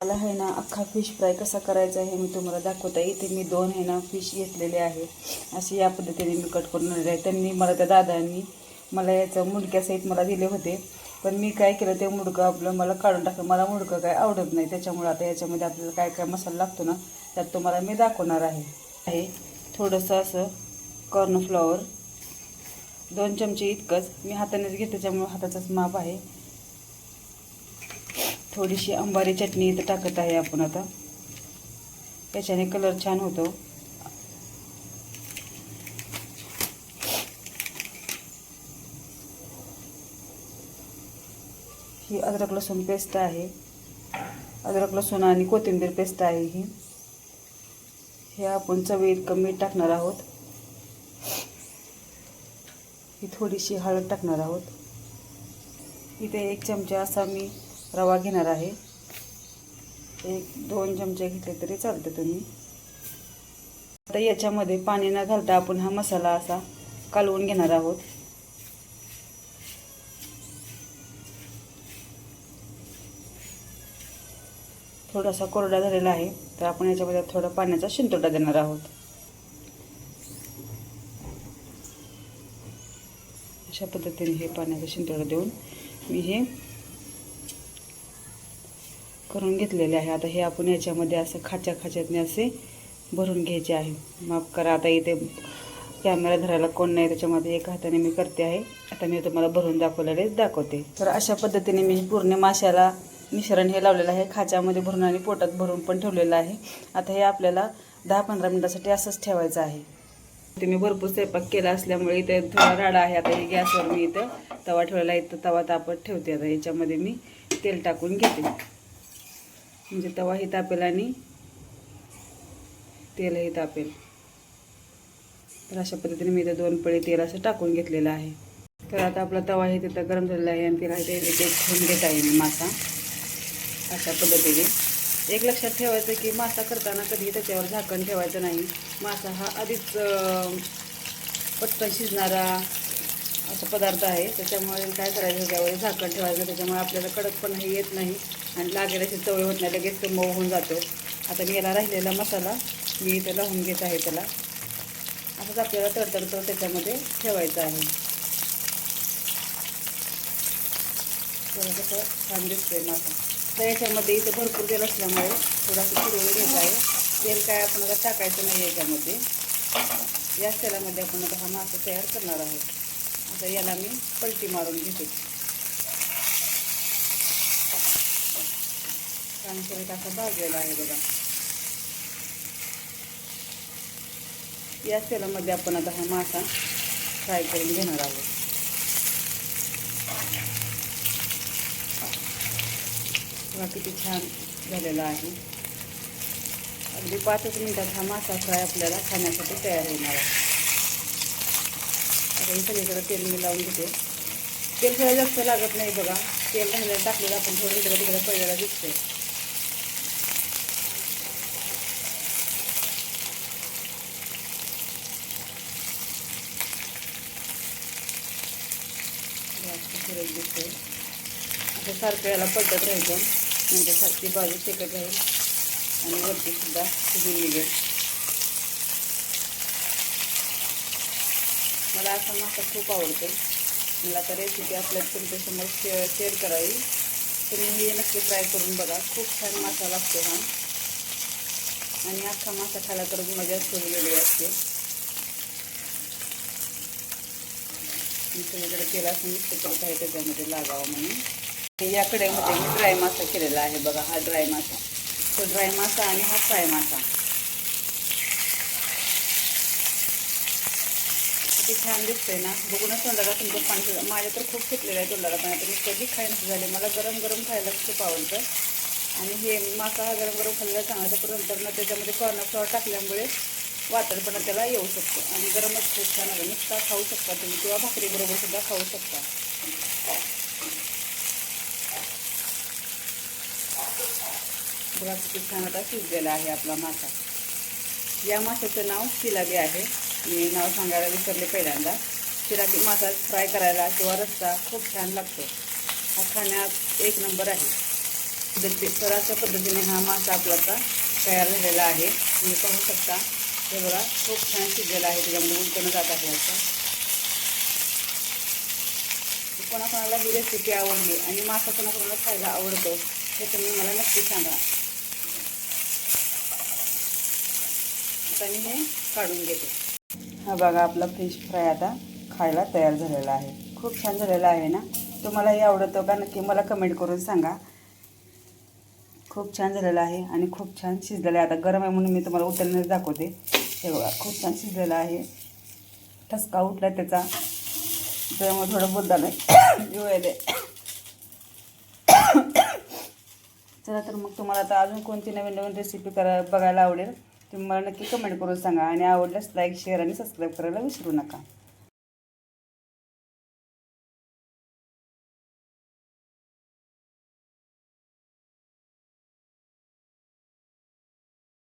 मला आहे ना अख्खा फिश फ्राय कसा करायचा आहे मी तुम्हाला दाखवता इथे मी दोन आहे ना फिश घेतलेले आहे. असे या पद्धतीने मी कट करून आणलेले आहे. त्यांनी मला त्या दादांनी मला याचं मुडक्यासहित मला दिले होते. पण मी काय केलं ते मुडकं आपलं मला काढून टाकलं. मला मुडकं काय आवडत नाही. त्याच्यामुळे आता याच्यामध्ये आपल्याला काय काय मसाला लागतो ना त्यात तुम्हाला मी दाखवणार आहे. आहे थोडंसं असं कॉर्नफ्लॉवर दोन चमचे इतकंच. मी हातानेच घेते त्याच्यामुळे हाताचाच माप आहे. थोडीशी अंबारी चटणी इथं टाकत आहे आपण आता. त्याच्याने कलर छान होतो. ही अद्रक लसूण पेस्ट आहे. अद्रक लसूण आणि कोथिंबीर पेस्ट आहे ही. हे आपण चवी इतकं मीठ टाकणार आहोत. ही थोडीशी हळद टाकणार आहोत. इथे एक चमचा असा मी रवा घेणार आहे. एक दोन चमचे घेतले तरी चालते तुम्ही. आता याच्यामध्ये पाणी न घालता आपण हा मसाला असा कालवून घेणार आहोत. थोडासा कोरडा झालेला आहे तर आपण याच्यामध्ये थोडा पाण्याचा शिंतोटा देणार आहोत. अशा पद्धतीने हे पाण्याचा शिंतोटा देऊन मी हे करून घेतलेले आहे. आता हे आपण याच्यामध्ये असं खाच्या खाच्यातने असे भरून घ्यायचे आहे. माफ करा आता इथे कॅमेरा धरायला कोण नाही त्याच्यामध्ये एका हाताने मी करते आहे. आता मी तुम्हाला भरून दाखवलेले दाखवते. तर अशा पद्धतीने मी पूर्ण माशाला मिश्रण हे लावलेलं आहे. खाच्यामध्ये भरून आणि पोटात भरून पण ठेवलेलं आहे. आता हे आपल्याला दहा पंधरा मिनटासाठी असंच ठेवायचं आहे. ते मी भरपूर स्वयंपाक केला असल्यामुळे इथे थोडा राडा आहे. आता हे गॅसवर मी इथं तवा ठेवलेला आहे. इथं तवा तापत ठेवते. आता याच्यामध्ये मी तेल टाकून घेते. म्हणजे तवाही तापेल आणि तेलही तापेल. तर अशा पद्धतीने मी इथं दोन पळी तेल असं टाकून घेतलेलं आहे. तर आता आपला तवाही तिथं गरम झालेला आहे आणि तिला ते ठेवून घेत आहे मी मासा. अशा पद्धतीने. एक लक्षात ठेवायचं की मासा करताना कधी त्याच्यावर झाकण ठेवायचं नाही. मासा हा आधीच पटकन शिजणारा असा पदार्थ आहे. त्याच्यामुळे काय करायचं? ह्याच्यावर झाकण ठेवायचं. त्याच्यामुळे आपल्याला कडकपणाही येत नाही आणि लागेल अशी चवळी होत नाही. लगेच तो मऊ होऊन जातो. आता मी याला राहिलेला मसाला मी इथे लावून घेत आहे त्याला. असंच आपल्याला तडतडतो त्याच्यामध्ये ठेवायचं आहे. थोडं कसं? छान दिसतोय मासा तर याच्यामध्ये इथं भरपूर तेल असल्यामुळे थोडासा फिरवून घ्यायचं आहे. तेल काय आपण आता टाकायचं नाही याच्यामध्ये. याच तेलामध्ये आपण आता हा मासा तयार करणार आहोत. आता याला मी पलटी मारून घेते. छान परत असा भाजलेला आहे बघा. याच तेलामध्ये आपण आता हा मासा फ्राय करून घेणार आहोत. बघा किती छान झालेला आहे. अगदी पाचच मिनिटात हा मासा फ्राय आपल्याला खाण्यासाठी तयार होणार आहे. आता हे सगळीकडे तेल मी लावून घेते. तेल थोडं जास्त लागत नाही बघा. तेल राहिलेलं टाकलेलं आपण थोडं इकडं तिकडे पडलेला दिसते दिसते असं सारखं याला पडत राहायचं म्हणजे खालची बाजू शेकत राहील. आणि वरती सुद्धा शिजून निघेल. मला असा मासा खूप आवडतो. मला तर रेसिपी आपल्या तुमच्यासमोर शेअर शेअर करावी तुम्ही हे नक्की ट्राय करून बघा. खूप छान मासा लागतो हा. आणि अख्खा मासा खायला तर मजा थोडी वेगळी असते. मी सगळीकडे केला असं मिक्स करत आहे त्याच्यामध्ये लागावं म्हणून. या कढईमध्ये मी ड्राय मासा केलेला आहे बघा हा ड्राय मासा. तो ड्राय मासा आणि हा फ्राय मासा. किती छान दिसतंय ना बघूनच तोंडाला तुमचं पाणी माझ्या तर खूप सुटलेलं आहे तोंडाला पाणी आता मी कधी खाय झाले. मला गरम गरम खायला खूप आवडतं. आणि हे मासा हा गरम गरम खाल्ला चांगला तर नंतर ना त्याच्यामध्ये कॉर्नफ्लॉवर टाकल्यामुळे वातडपणा त्याला येऊ शकतो. आणि गरमच खूप छान आहे. नुसता खाऊ शकता तुम्ही किंवा भाकरीबरोबर सुद्धा खाऊ शकता. बघा किती छान आता शिजलेला आहे आपला मासा. या माशाचं नाव शिलाबी आहे. मी नाव सांगायला विसरले पहिल्यांदा. शिलाबी मासा फ्राय करायला किंवा रस्सा खूप छान लागतो. हा खाण्यात एक नंबर आहे. पद्धती तर अशा पद्धतीने हा मासा आपला तयार झालेला आहे. तुम्ही पाहू शकता. हे बघा खूप छान शिजलेला आहे. त्याच्यामध्ये उलटणं जात आहे असं कोणाकोणाला ही रेसिपी आवडली आणि मासा कोणाकोणाला खायला आवडतो हे तुम्ही मला नक्की सांगा. आता मी हे काढून घेते. हा बघा आपला फिश फ्राय आता खायला तयार झालेला आहे. खूप छान झालेला आहे ना? तुम्हालाही आवडतो का? नक्की मला कमेंट करून सांगा. खूप छान झालेला आहे आणि खूप छान शिजलेलं आहे. आता गरम आहे म्हणून मी तुम्हाला उतरण्यास दाखवते. हे बघा खूप छान शिजलेलं आहे. ठसका उठला त्याचा. त्यामुळे थोडं बोलताना जीव चला तर मग तुम्हाला आता अजून कोणती नवीन नवीन रेसिपी करा बघायला आवडेल? तुम्ही मला नक्की कमेंट करून सांगा आणि आवडल्यास लाईक शेअर आणि सबस्क्राईब करायला विसरू नका.